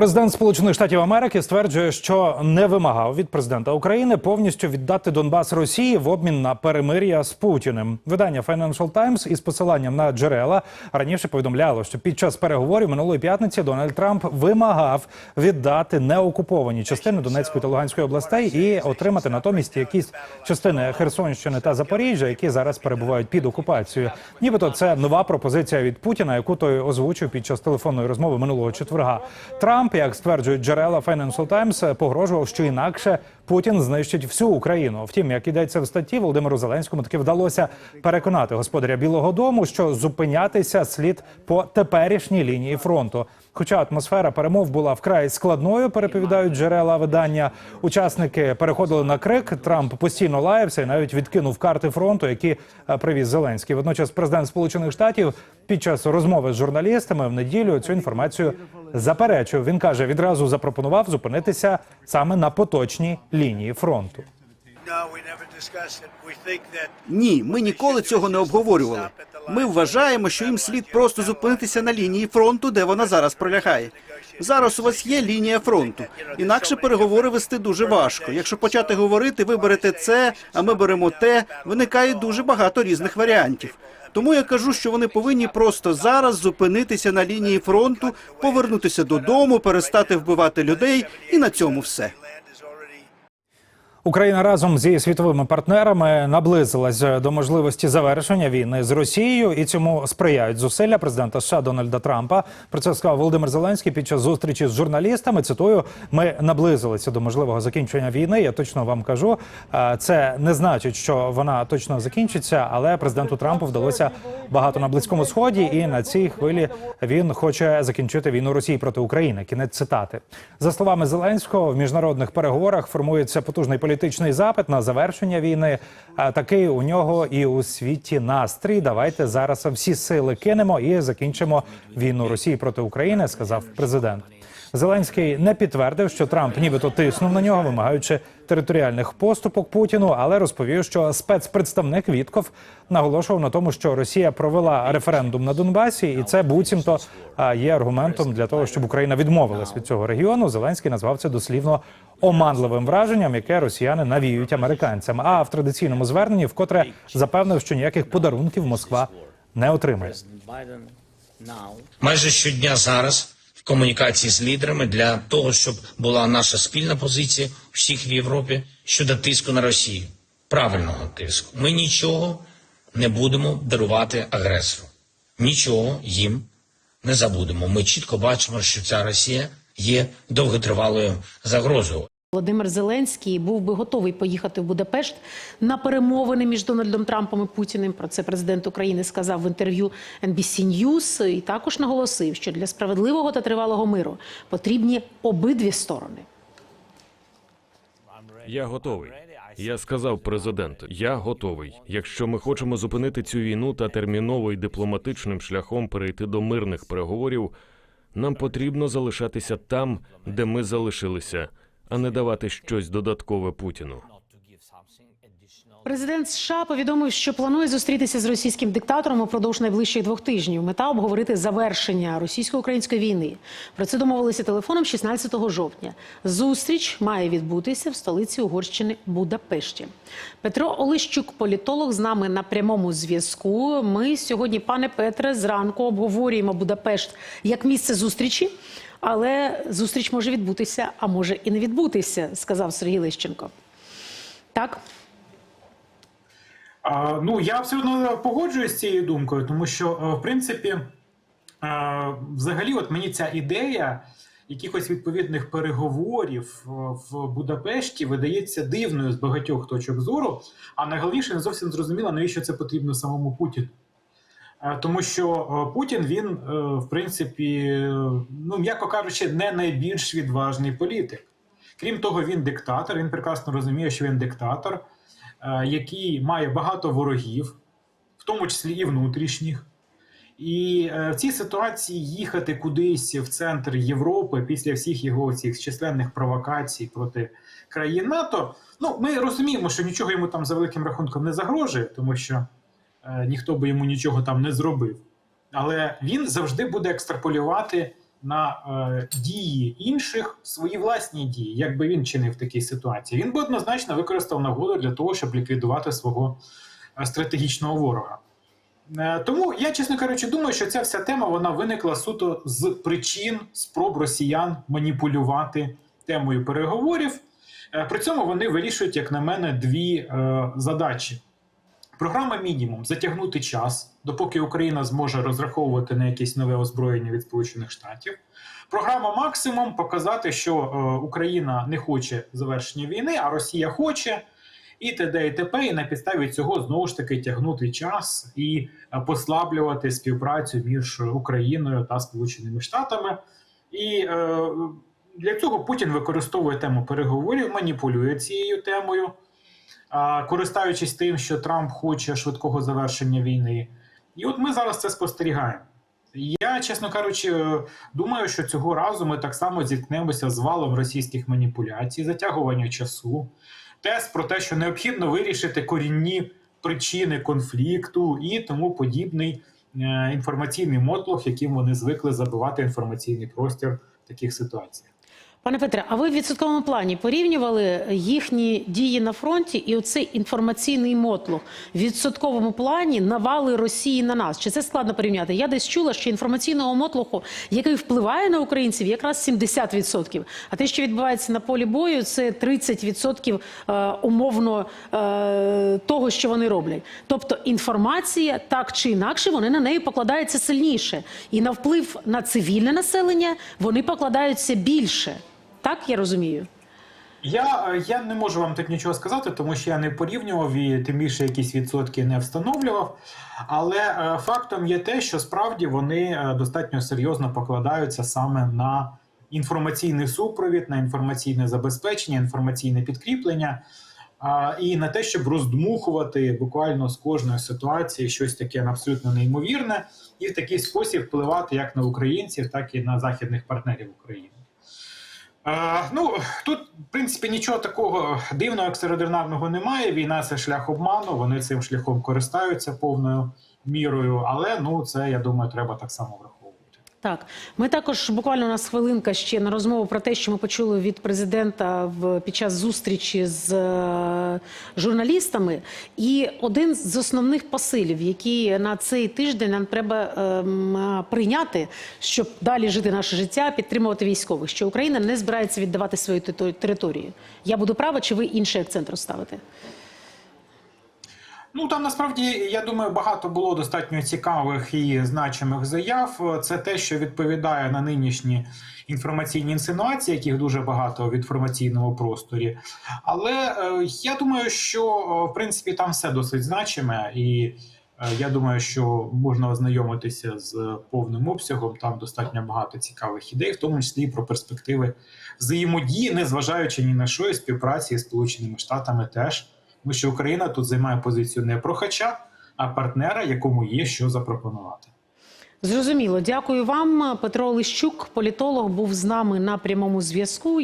Президент Сполучених Штатів Америки стверджує, що не вимагав від президента України повністю віддати Донбас Росії в обмін на перемир'я з Путіним. Видання Financial Times із посиланням на джерела раніше повідомляло, що під час переговорів минулої п'ятниці Дональд Трамп вимагав віддати неокуповані частини Донецької та Луганської областей і отримати натомість якісь частини Херсонщини та Запоріжжя, які зараз перебувають під окупацією. Нібито це нова пропозиція від Путіна, яку той озвучив під час телефонної розмови минулого четверга. Трамп, як стверджують джерела Financial Times, погрожував, що інакше Путін знищить всю Україну. Втім, як йдеться в статті, Володимиру Зеленському таки вдалося переконати господаря Білого Дому, що зупинятися слід по теперішній лінії фронту. Хоча атмосфера перемов була вкрай складною, переповідають джерела видання. Учасники переходили на крик. Трамп постійно лаявся і навіть відкинув карти фронту, які е, привіз Зеленський. Водночас, президент Сполучених Штатів під час розмови з журналістами в неділю цю інформацію заперечив. Він каже, відразу запропонував зупинитися саме на поточній лінії фронту. Think that Ні, ми ніколи цього не обговорювали. Ми вважаємо, що їм слід просто зупинитися на лінії фронту, де вона зараз пролягає. Зараз у вас є лінія фронту. Інакше переговори вести дуже важко. Якщо почати говорити, ви берете це, а ми беремо те, виникає дуже багато різних варіантів. Тому я кажу, що вони повинні просто зараз зупинитися на лінії фронту, повернутися додому, перестати вбивати людей, і на цьому все. Україна разом зі світовими партнерами наблизилась до можливості завершення війни з Росією, і цьому сприяють зусилля президента США Дональда Трампа. Про це сказав Володимир Зеленський під час зустрічі з журналістами. Цитую: ми наблизилися до можливого закінчення війни. Я точно вам кажу. Це не значить, що вона точно закінчиться, але президенту Трампу вдалося багато на близькому сході, і на цій хвилі він хоче закінчити війну Росії проти України. Кінець цитати за словами Зеленського в міжнародних переговорах формується потужний політичний запит на завершення війни. Такий у нього і у світі настрій. Давайте зараз всі сили кинемо і закінчимо війну Росії проти України, сказав президент. Зеленський не підтвердив, що Трамп нібито тиснув на нього, вимагаючи територіальних поступок Путіну, але розповів, що спецпредставник Вітков наголошував на тому, що Росія провела референдум на Донбасі, і це буцімто є аргументом для того, щоб Україна відмовилась від цього регіону. Зеленський назвав це дослівно оманливим враженням, яке росіяни навіюють американцям. А в традиційному зверненні вкотре запевнив, що ніяких подарунків Москва не отримає. Майже щодня зараз комунікації з лідерами для того, щоб була наша спільна позиція всіх в Європі щодо тиску на Росію, правильного тиску. Ми нічого не будемо дарувати агресору, нічого їм не забудемо. Ми чітко бачимо, що ця Росія є довготривалою загрозою. Володимир Зеленський був би готовий поїхати в Будапешт на перемовини між Дональдом Трампом і Путіним. Про це президент України сказав в інтерв'ю NBC News і також наголосив, що для справедливого та тривалого миру потрібні обидві сторони. Я готовий. Я сказав президенту, я готовий. Якщо ми хочемо зупинити цю війну та терміново і дипломатичним шляхом перейти до мирних переговорів, нам потрібно залишатися там, де ми залишилися, а не давати щось додаткове Путіну. Президент США повідомив, що планує зустрітися з російським диктатором упродовж найближчих двох тижнів. Мета обговорити завершення російсько-української війни. Про це домовилися телефоном 16 жовтня. Зустріч має відбутися в столиці Угорщини Будапешті. Петро Олещук, політолог, з нами на прямому зв'язку. Ми сьогодні, пане Петре, зранку обговорюємо Будапешт як місце зустрічі. Але зустріч може відбутися, а може і не відбутися, сказав Сергій Лещенко. Так. А, ну, я абсолютно погоджуюсь з цією думкою, тому що, е, в принципі, е, взагалі, от мені ця ідея якихось відповідних переговорів е, в Будапешті видається дивною з багатьох точок зору, а найголовніше не зовсім зрозуміло, навіщо це потрібно самому Путіну. Е, Тому що е, Путін він, е, в принципі, ну м'яко кажучи, не найбільш відважний політик. Крім того, він диктатор. Він прекрасно розуміє, що він диктатор, який має багато ворогів, в тому числі і внутрішніх. І в цій ситуації їхати кудись в центр Європи після всіх його цих численних провокацій проти країн НАТО. Ну, ми розуміємо, що нічого йому там за великим рахунком не загрожує, тому що ніхто би йому нічого там не зробив. Але він завжди буде екстраполювати на е, дії інших свої власні дії, якби він чинив в такій ситуації. Він би однозначно використав нагоду для того, щоб ліквідувати свого е, стратегічного ворога. Е, Тому я, чесно кажучи, думаю, що ця вся тема вона виникла суто з причин спроб росіян маніпулювати темою переговорів. Е, При цьому вони вирішують, як на мене, дві е, задачі. Програма мінімум затягнути час, допоки Україна зможе розраховувати на якесь нове озброєння від Сполучених Штатів. Програма максимум показати, що е, Україна не хоче завершення війни, а Росія хоче. І т.д. і т.п. І на підставі цього знову ж таки тягнути час і е, послаблювати співпрацю між Україною та Сполученими Штатами. І е, для цього Путін використовує тему переговорів, маніпулює цією темою, а, користуючись тим, що Трамп хоче швидкого завершення війни. І от ми зараз це спостерігаємо. Я, чесно кажучи, е, думаю, що цього разу ми так само зіткнемося з валом російських маніпуляцій, затягування часу, тез про те, що необхідно вирішити корінні причини конфлікту і тому подібний е, інформаційний мотлох, яким вони звикли забивати інформаційний простір в таких ситуаціях. Пане Петре, а ви в відсотковому плані порівнювали їхні дії на фронті і оцей інформаційний мотлох в відсотковому плані навали Росії на нас? Чи це складно порівняти? Я десь чула, що інформаційного мотлоху, який впливає на українців, якраз 70%. А те, що відбувається на полі бою, це 30% е, умовно е, того, що вони роблять. Тобто інформація так чи інакше, вони на неї покладаються сильніше, і на вплив на цивільне населення вони покладаються більше. Так я розумію. Я, я не можу вам так нічого сказати, тому що я не порівнював і тим більше якісь відсотки не встановлював. Але е, фактом є те, що справді вони е, достатньо серйозно покладаються саме на інформаційний супровід, на інформаційне забезпечення, інформаційне підкріплення. І на те, щоб роздмухувати буквально з кожної ситуації щось таке абсолютно неймовірне, і в такий спосіб впливати як на українців, так і на західних партнерів України. Ну тут, в принципі, нічого такого дивного, екстраординарного немає. Війна це шлях обману. Вони цим шляхом користаються повною мірою, але ну це я думаю, треба так само враховувати. Так, ми також буквально у нас хвилинка ще на розмову про те, що ми почули від президента в під час зустрічі з е, журналістами. І один з основних посилів, які на цей тиждень нам треба е, прийняти, щоб далі жити наше життя, підтримувати військових, що Україна не збирається віддавати свою територію. Я буду права, чи ви інший акцент розставите? Ну там насправді я думаю, багато було достатньо цікавих і значимих заяв. Це те, що відповідає на нинішні інформаційні інсинуації, яких дуже багато в інформаційному просторі. Але е, я думаю, що е, в принципі там все досить значиме, і е, я думаю, що можна ознайомитися з повним обсягом. Там достатньо багато цікавих ідей, в тому числі про перспективи взаємодії, незважаючи ні на що, і співпраці з Сполученими Штатами теж. Тому що Україна тут займає позицію не прохача, а партнера, якому є що запропонувати. Зрозуміло. Дякую вам. Петро Лищук, політолог, був з нами на прямому зв'язку.